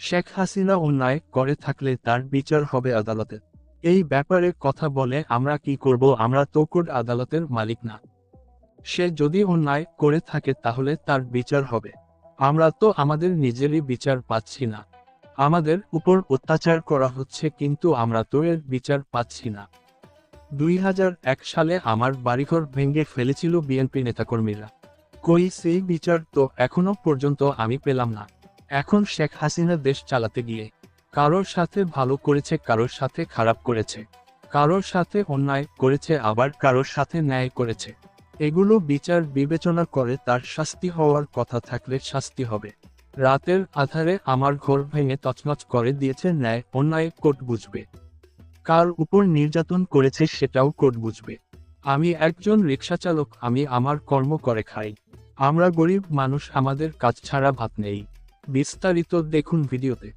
শেখ হাসিনা অন্যায় করে থাকলে তার বিচার হবে আদালতে। এই ব্যাপারে কথা বলে আমরা কি করব? আমরা তো কোর্ট আদালতের মালিক না। সে যদি অন্যায় করে থাকে তাহলে তার বিচার হবে। আমরা তো আমাদের নিজেরই বিচার পাচ্ছি না। আমাদের উপর অত্যাচার করা হচ্ছে কিন্তু আমরা তো এর বিচার পাচ্ছি না। দুই হাজার এক সালে আমার বাড়িঘর ভেঙে ফেলেছিল বিএনপি নেতাকর্মীরা। কই সেই বিচার তো এখনও পর্যন্ত আমি পেলাম না। এখন শেখ হাসিনা দেশ চালাতে গিয়ে কারোর সাথে ভালো করেছে, কারোর সাথে খারাপ করেছে, কারোর সাথে অন্যায় করেছে, আবার কারোর সাথে ন্যায় করেছে। এগুলো বিচার বিবেচনা করে তার শাস্তি হওয়ার কথা থাকলে শাস্তি হবে। রাতের আধারে আমার ঘর ভেঙে তছনছ করে দিয়েছে ন্যায়, অন্যায় কোর্ট বুঝবে। কার উপর নির্যাতন করেছে সেটাও কোর্ট বুঝবে। আমি একজন রিক্সা চালক আমি আমার কর্ম করে খাই। আমরা গরিব মানুষ, আমাদের কাজ ছাড়া ভাত নেই। বিস্তারিত দেখুন ভিডিওতে।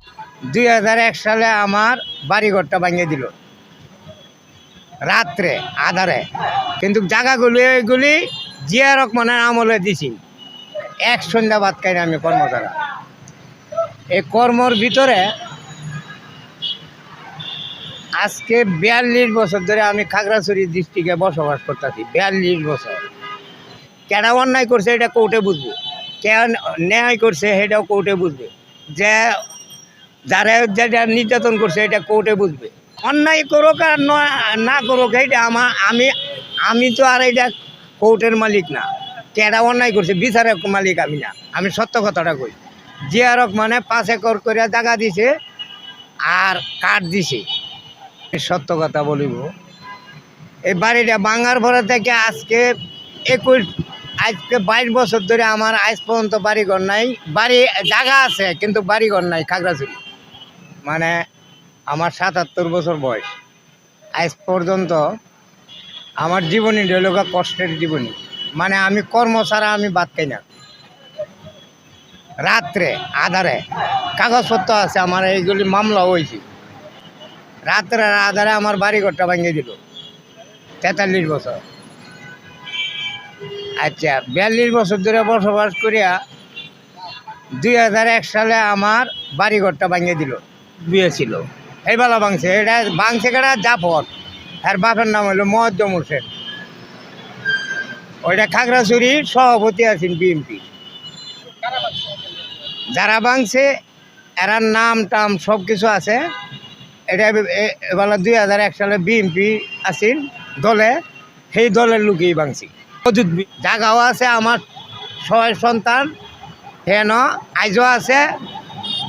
দুই হাজার এক সালে আমার বাড়িঘরটা ভাঙিয়ে দিল। রাত্রে, আধারে। কিন্তু জায়গাগুলি এগুলি জিয়া রহমানের আমলে দিছি। এক সন্ধ্যা বাদ খাই আমি কর্মচারা এই কর্মর ভিতরে আজকে বিয়াল্লিশ বছর ধরে আমি খাগড়াছড়ি ডিস্ট্রিক্টে বসবাস করতেছি, বিয়াল্লিশ বছর। কেডা অন্যায় করছে এটা কোর্টে বুঝবে। কে ন্যায় করছে সেটাও কোর্টে বুঝবে। যে যারা যেটা নির্যাতন করছে এটা কোর্টে বুঝবে। অন্যায় করুক আর ন- করুক এটা আমার আমি আমি তো আর এটা কোর্টের মালিক না। কেডা অন্যায় করছে বিচারের মালিক আমি না। আমি সত্য কথাটা কই। জিয়া রহমানে পাঁচ একর করে জায়গা দিছে আর কাঠ দিছে। সত্য কথা বলিব। এই বাড়িটা বাঙ্গার ভরা থেকে আজকে একুশ আজকে বাইশ বছর ধরে আমার আজ পর্যন্ত বাড়িঘর নাই। বাড়ি, জায়গা আছে, কিন্তু বাড়িঘর নাই, খাগড়াছড়ি। মানে আমার সাতাত্তর বছর বয়স। আজ পর্যন্ত আমার জীবনী রইল গা কষ্টের জীবনী। মানে আমি কর্ম ছাড়া আমি বাদ খাই না। রাত্রে, আধারে, কাগজপত্র আছে, আমার এইগুলি মামলা হয়েছে। রাত্রে আধারে আমার বাড়িঘরটা ভাঙিয়ে দিল। তেতাল্লিশ বছর। আচ্ছা বিয়াল্লিশ বছর ধরে বসবাস করিয়া দুই হাজার এক সালে আমার বাড়িঘরটা ভাঙিয়ে দিল বিয়ে ছিল এই বেলা ভাঙছে, এটা ভাঙছে কেটা জাফর। আর বাপের নাম হলো মহদ্দম হোসেন। ওইটা খাগড়াছড়ির সভাপতি আছেন বিএনপি। যারা ভাঙছে এরার নাম টাম সব কিছু আছে। এটা এ- এবেলা দুই হাজার এক সালে বিএনপি আছেন দলে, সেই দলের লোকেই ভাঙছি। জাগাও আছে আমার ছয় সন্তান। হেন, আইজও আছে।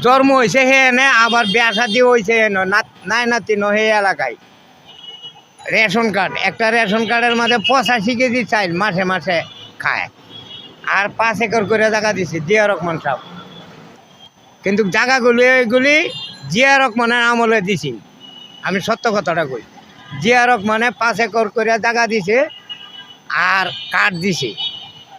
জন্ম হয়েছে হেনে, আবার বিয়া শাদি হয়েছে হেন। নাত- নাই ন সেই এলাকায়। রেশন কার্ড, একটা রেশন কার্ডের মধ্যে পঁচাশি কেজি চাইল মাসে মাসে খায়। আর পাঁচ একর করে জায়গা দিছে, জিয়া রহমান সাহেব। কিন্তু জায়গাগুলি এগুলি জিয়া রহমানের আমলে দিছি। আমি সত্য কথাটা কই। জিয়া রহমানে পাঁচ একর করে জায়গা দিছে আর কাঠ দিছে।